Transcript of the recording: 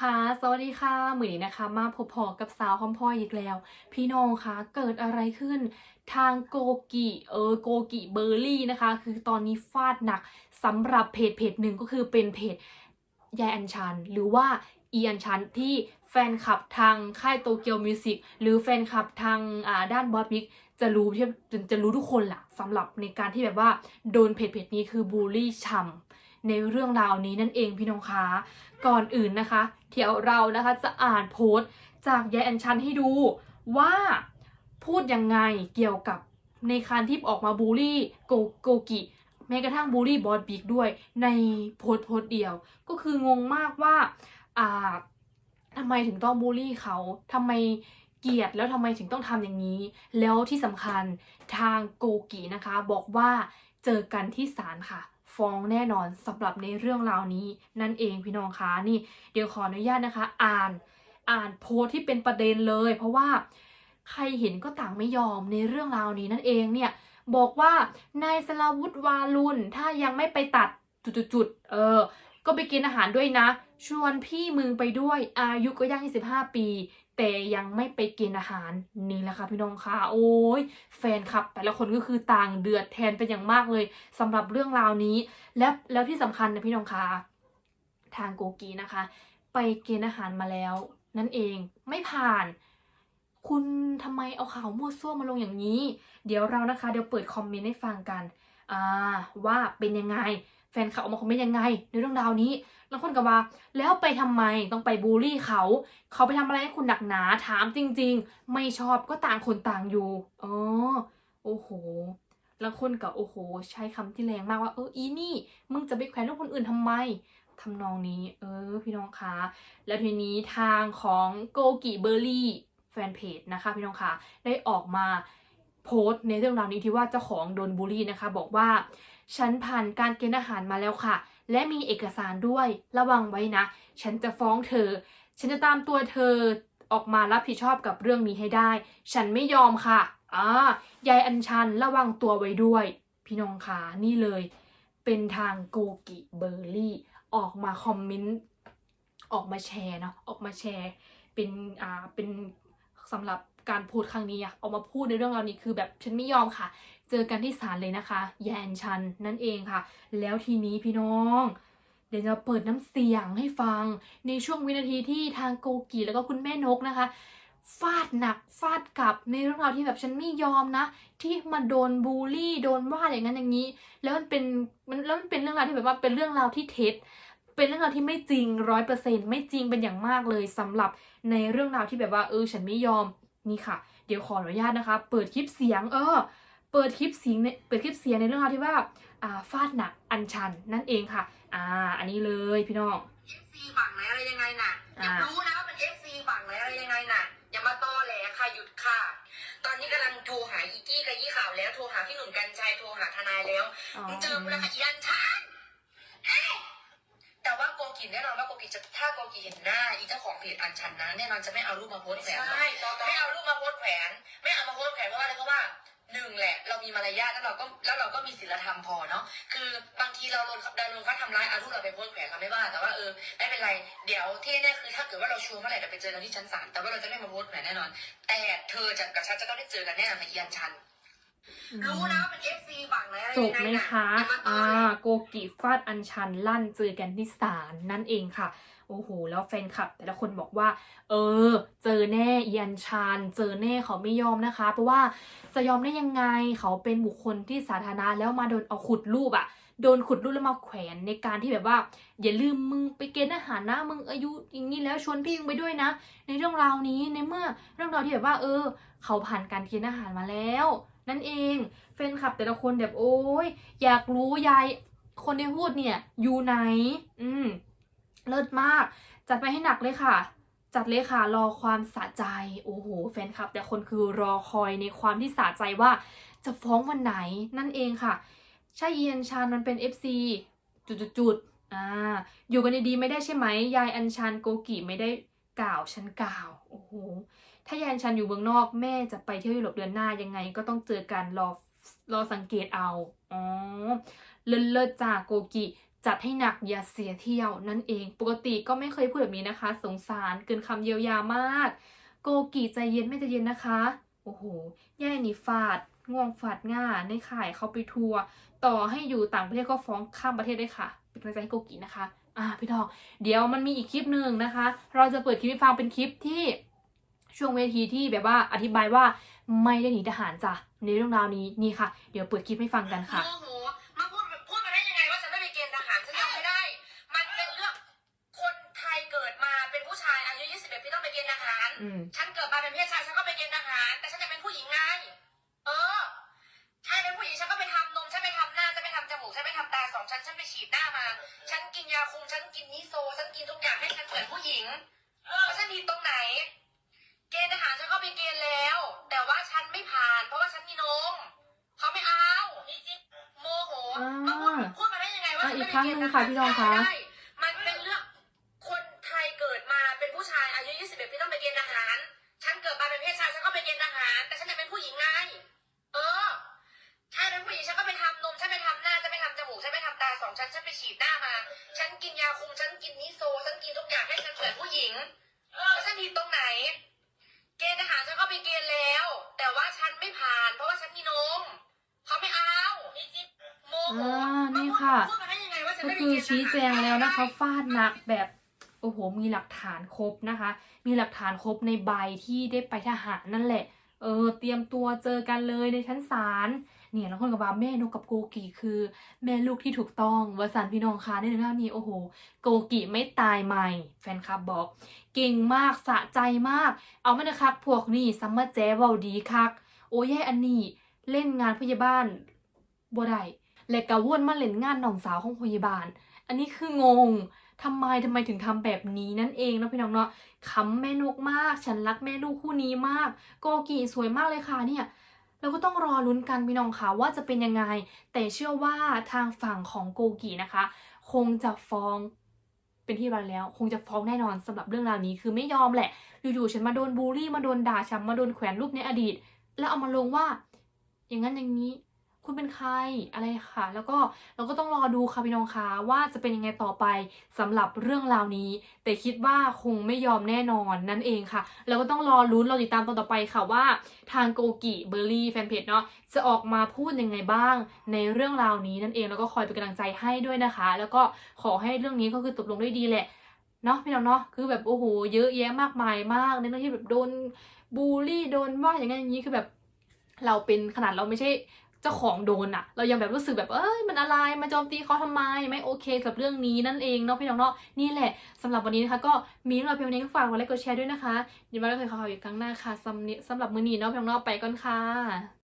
คะสวัสดีค่ะมือนี้นะคะ มาพบพอกับสาวคำพ่ออีกแล้ว พี่น้องคะเกิดอะไรขึ้น ทางโกกิเออโกกิเบอร์รี่นะคะ คือตอนนี้ฟาดหนักสำหรับเพจเพจหนึ่งก็คือเป็นเพจยายอัญชัน หรือว่าอีอัญชันที่แฟนคลับทางค่ายโตเกียวมิวสิกหรือแฟนคลับทางอ่าด้านบอสบิ๊กจะรู้จะจะรู้ทุกคนละสำหรับในการที่แบบว่าโดนเพจเพจนี้คือบูลลี่ช่ำ ในเรื่องราวนี้นั่นเองพี่น้องคะก่อนอื่นนะคะ เดี๋ยวเรานะคะจะอ่านโพสต์จากยายอัญชันให้ดูว่าพูดยังไงเกี่ยวกับในการที่ออกมาบูลลี่โกโกกิแม้กระทั่งบูลลี่บอสบิ๊กด้วยในโพสต์โพสต์เดียว ก็คืองงมากว่าอ่าทำไมถึงต้องบูลลี่เขาทำไมเกลียดแล้วทำไมถึงต้องทำอย่างนี้ แล้วที่สำคัญทางโกกินะคะ บอกว่าเจอกันที่ศาลค่ะ ฟ้องแน่นอนสำหรับในเรื่องราวนี้นั่นเองพี่น้องคะนี่เดี๋ยวขออนุญาตนะคะ อ่านอ่านโพสต์ที่เป็นประเด็นเลย เพราะว่าใครเห็นก็ต่างไม่ยอมในเรื่องราวนี้นั่นเองเนี่ยบอกว่านายสลาวุธวาลุนถ้ายังไม่ไปตัดจุดๆเออ ก็ไปกินอาหารด้วยนะ ชวนพี่มึงไปด้วยอายุก็ย่าง25 ปี แต่ยังไม่ไปกินอาหารนี่แหละค่ะพี่น้องค่ะโอ้ยแฟนคลับ แต่ละคนก็คือต่างเดือดแทนเป็นอย่างมากเลยสำหรับเรื่องราวนี้ และแล้วที่สำคัญนะพี่น้องคะทางโกกีนะคะ ไปเกณฑ์อาหารมาแล้ว นั่นเองไม่ผ่านคุณทำไมเอาข่าวมั่วซั่วมาลงอย่างนี้ เดี๋ยวเรานะคะ เดี๋ยวเปิดคอมเมนต์ให้ฟังกัน อ่า ว่าเป็นยังไง ฟนเขาออกมาคอมเมนต์ยังไง ในเรื่องราวนี้แล้วคนก็ว่า แล้วไปทำไมต้องไปบูลลี่เขา เขาไปทำอะไรให้คุณหนักหนาถามจริง ๆ ไม่ชอบก็ต่างคนต่างอยู่อ๋อโอ้โหแล้วคนก็โอ้โห ใช้คำที่แรงมากว่าเอออีนี่ มึงจะไปแขวนลูกคนอื่นทำไมทำนองนี้ เออ พี่น้องคะแล้วทีนี้ทางของโกกิเบอร์รี่แฟนเพจนะคะ พี่น้องคะได้ออกมาโพสต์ในเรื่องราวนี้ที่ว่าเจ้าของโดนบูลลี่นะคะ บอกว่า ฉันผ่านการเกณฑ์อาหารมาแล้วค่ะ และมีเอกสารด้วยระวังไว้นะ ฉันจะฟ้องเธอ ฉันจะตามตัวเธอออกมารับผิดชอบกับเรื่องนี้ให้ได้ ฉันไม่ยอมค่ะอ่ายายอัญชันระวังตัวไว้ด้วย พี่น้องคะนี่เลย เป็นทางโกกิเบอร์รี่ ออกมาคอมเมนต์ ออกมาแชร์เนาะ ออกมาแชร์ เป็น อ่า เป็นสำหรับการพูดครั้งนี้อะออกมาพูดในเรื่องราวนี้คือแบบฉันไม่ยอมค่ะ เจอกันที่ศาลเลยนะคะ แยนชันนั่นเองค่ะ แล้วทีนี้พี่น้อง เดี๋ยวจะเปิดน้ำเสียงให้ฟัง ในช่วงวินาทีที่ทางโกกีแล้วก็คุณแม่นกนะคะฟาดหนักฟาดกลับในเรื่องราวที่แบบฉันไม่ยอมนะ ที่มาโดนบูลลี่โดนว่าอย่างนั้นอย่างนี้ แล้วมันเป็นมันแล้วมันเป็นเรื่องราวที่แบบว่าเป็นเรื่องราวที่เท็จ เป็นเรื่องราวที่ไม่จริงร้อยเปอร์เซ็นไม่จริงเป็นอย่างมากเลยสำหรับในเรื่องราวที่แบบว่าเออฉันไม่ยอมนี่ค่ะ เดี๋ยวขออนุญาตนะคะ เปิดคลิปเสียงเออ เปิดคลิปเสียงในเปิดคลิปเสียงในเรื่องราวที่ว่าอ่าฟาดหนักอัญชันนั่นเองค่ะ อ่า อันนี้เลยพี่น้อง FC ฝั่งไหนอะไรยังไงน่ะออ่ายากรู้นะว่าเป็น FC ฝั่งไหนอะไรยังไงน่ะ อย่ามาตอแหลค่ะหยุดค่ะ ตอนนี้กำลังโทรหาอีกี้กับยี่ข่าวแล้วโทรหาพี่หนุ่มกัญชัยโทรหาทนายแล้วอ๋อ มึงเจอกูแล้วค่ะอีอันชันเอ้ยแต่ว่าโกกิแน่นอนว่าโกกิจะถ้าโกกิเห็นหน้าอีเจ้าของเพจอันชันนะแน่นอนจะไม่เอารูปมาโพสต์แขวนหรอกใช่ตอนไม่เอารูปมาโพสต์แขวน ไม่เอามาโพสต์แขวนเพราะว่าอะไรเพราะว่า หนึ่งแหละ เรามีมารยาทแล้วเราก็แล้วเราก็มีศีลธรรมพอเนาะคือบางทีเราโดนเราโดนเขาทำร้ายเอารูปเราไปโพสต์แขวนเราไม่ว่าแต่ว่าเออไม่เป็นไรเดี๋ยวที่แน่คือถ้าเกิดว่าเราชัวร์เมื่อไหร่เดี๋ยวไปเจอกันที่ชั้นศาลแต่ว่าเราจะไม่มาโพสต์แขวนแน่นอน แต่เธอจะกับฉันจะต้องได้เจอกันแน่นอนในเอียนชันรู้นะว่าเป็น FC ฝั่งไหนอะไรจยับงไงไหมน่คะอย่ามาตออ่าแหลโกกิฟาดอัญชันลั่นเจอกันที่ศาลนั่นเองค่ะ โอ้โหแล้วแฟนคลับ แต่ละคนบอกว่า เออ เจอแน่อีอัญชันเจอแน่เขาไม่ยอมนะคะ เพราะว่าจะยอมได้ยังไงเขาเป็นบุคคลที่สาธารณะแล้วมาโดนเอาขุดรูปอะโดนขุดรูปแล้วมาแขวนในการที่แบบว่า อย่าลืมมึงไปเกณฑ์อาหารนะมึงอายุอย่างนี้แล้วชวนพี่มึงไปด้วยนะ ในเรื่องราวนี้ในเมื่อเรื่องราวที่แบบว่า เออ เขาผ่านการเกณฑ์อาหารมาแล้ว นั่นเองแฟนคลับแต่ละคนแบบโอ้ยอยากรู้ยายคนที่พูดเนี่ยอยู่ไหน อืม เลิศมาก จัดไปให้หนักเลยค่ะ จัดเลยค่ะ รอความสะใจ โอ้โห แฟนคลับ แต่คนคือรอคอยในความที่สะใจว่า จะฟ้องวันไหนนั่นเองค่ะใช่เอียนชานมันเป็น FC จุดๆๆอ่า อยู่กันดีๆไม่ได้ใช่ไหม ยายอัญชันโกกิไม่ได้กล่าวฉันกล่าว โอ้โห ถ้ายายอัญชันอยู่เมืองนอกแม่จะไปเที่ยวยุโรปเดือนหน้ายังไง ก็ต้องเจอกันรอรอสังเกตเอา อ๋อ เลิศเลิศจ้าโกกิ จัดให้หนักอย่าเสียเที่ยวนั่นเอง ปกติก็ไม่เคยพูดแบบนี้นะคะ สงสารเกินคำเยียวยามาก โกกีใจเย็นไม่ใจเย็นนะคะ โอ้โห แย่นี่ฟาด ง่วงฟาดง่าในข่ายเขาไปทัวร์ต่อให้อยู่ต่างประเทศก็ฟ้องข้ามประเทศได้ค่ะเป็นกำลังใจให้โกกีนะคะอ่าพี่ดอกเดี๋ยวมันมีอีกคลิปหนึ่งนะคะ เราจะเปิดคลิปให้ฟังเป็นคลิปที่ช่วงเวทีที่แบบว่าอธิบายว่าไม่ได้หนีทหารจ้ะในเรื่องราวนี้นี่ค่ะ เดี๋ยวเปิดคลิปให้ฟังกันค่ะ ฉันเกิดมาเป็นเพศชายฉันก็ไปเกณฑ์ทหาร แต่ฉันจะเป็นผู้หญิงไง เออใช่เป็นผู้หญิงฉันก็ไปทำนมฉันไปทำหน้าฉันไปทำจมูกฉันไปทำตาสองชั้นฉันไปฉีดหน้ามา ฉันกินยาคุมฉันกินนิโซฉันกินทุกอย่างให้ฉันเหมือนผู้หญิงเออฉันดีตรงไหน เกณฑ์ทหารฉันก็ไปเกณฑ์แล้ว แต่ว่าฉันไม่ผ่าน เพราะว่าฉันมีนมเขาไม่เอาโมโหอ่ามมาพูดพูดมาได้ยังไงว่าอะฉันอีไม่กไปครั้งเกหณฑ์นึ่ทงหาค่ะรพี่น้องคะ หารแต่ฉันจะเป็นผู้หญิงไง เออ ใช่เป็นผู้หญิงฉันก็ไปทำนม ฉันไปทำหน้า ฉันไปทำจมูก ฉันไปทำตาสองชั้น ฉันไปฉีดหน้ามา ฉันกินยาคุม ฉันกินนิโซ ฉันกินทุกอย่างให้ฉันเหมือนผู้หญิงเออฉันดีตรงไหน เกณฑ์ทหารฉันก็ไปเกณฑ์แล้ว แต่ว่าฉันไม่ผ่าน เพราะว่าฉันมีนม เขาไม่เอา โมโหอ่านี่ค่ะ พูดมาได้ยังไงว่าฉันก็ไม่ไปคือเกณฑ์ทหาร ชี้แจงแล้วนะคะฟาดหนักแบบโอ้โหมีหลักฐานครบนะคะ มีหลักฐานครบในใบที่ได้ไปทหารนั่นแหละ เออเตรียมตัวเจอกันเลยในชั้นศาลเนี่ยแล้วคนกับว่าแม่นกกับโกกีคือ แม่ลูกที่ถูกต้องวสันพี่น้องคะในเรื่องนี้โอ้โห โกกีไม่ตายใหม่ แฟนคลับบอก เก่งมากสะใจมาก เอามานะครับพวกนี่ซัมเมอร์แจ๊เบาดีคัก โอ้ยายอันนี้ เล่นงานพยาบาลบ่ได้และกะวนมาเล่นงานน้องสาวของพยาบาล อันนี้คืองง ทำไมทำไมถึงทำแบบนี้นั่นเองนะพี่น้องเนาะขำแม่นกมาก ฉันรักแม่ลูกคู่นี้มาก โกกีสวยมากเลยค่ะเนี่ยเราก็ต้องรอลุ้นกันพี่น้องค่ะว่าจะเป็นยังไง แต่เชื่อว่าทางฝั่งของโกกีนะคะ คงจะฟ้องเป็นที่เรียบร้อยแล้ว คงจะฟ้องแน่นอนสำหรับเรื่องราวนี้คือไม่ยอมแหละ อยู่ๆฉันมาโดนบูลลี่มาโดนด่าฉันมาโดนแขวนรูปในอดีต แล้วเอามาลงว่า อย่างนั้นอย่างนี้ คุณเป็นใครอะไรค่ะ แล้วก็เราก็ต้องรอดูค่ะพี่น้องคะว่าจะเป็นยังไงต่อไปสำหรับเรื่องราวนี้ แต่คิดว่าคงไม่ยอมแน่นอนนั่นเองค่ะแล้วก็ต้องรอลุ้นเราติดตามตอนต่อไปค่ะว่า ทางโกกิเบอร์รี่แฟนเพจเนาะจะออกมาพูดยังไงบ้าง ในเรื่องราวนี้นั่นเองแล้วก็คอยเป็นกำลังใจให้ด้วยนะคะ แล้วก็ขอให้เรื่องนี้ก็คือจบลงด้วยดีแหละเนาะพี่น้องเนาะคือแบบโอ้โหเยอะแยะมากมายมากในเรื่องที่แบบโดนบูลลี่โดนว่าอย่างนั้นอย่างนี้คือแบบเราเป็นขนาดเราไม่ใช่ เจ้าของโดนอะเรายังแบบรู้สึกแบบเอ้ยมันอะไรมาโจมตีเขาทำไมไม่โอเคกับเรื่องนี้นั่นเองเนาะพี่น้องเนาะนี่แหละสำหรับวันนี้นะคะก็มีเรื่องราวเพียงนี้ก็ฝากกดไลค์กดแชร์ด้วยนะคะเดี๋ยวมาเจอกันคราวอีกครั้งหน้าค่ะสำหรับสำหรับมื้อนี้เนาะพี่น้องเนาะไปก่อนค่ะ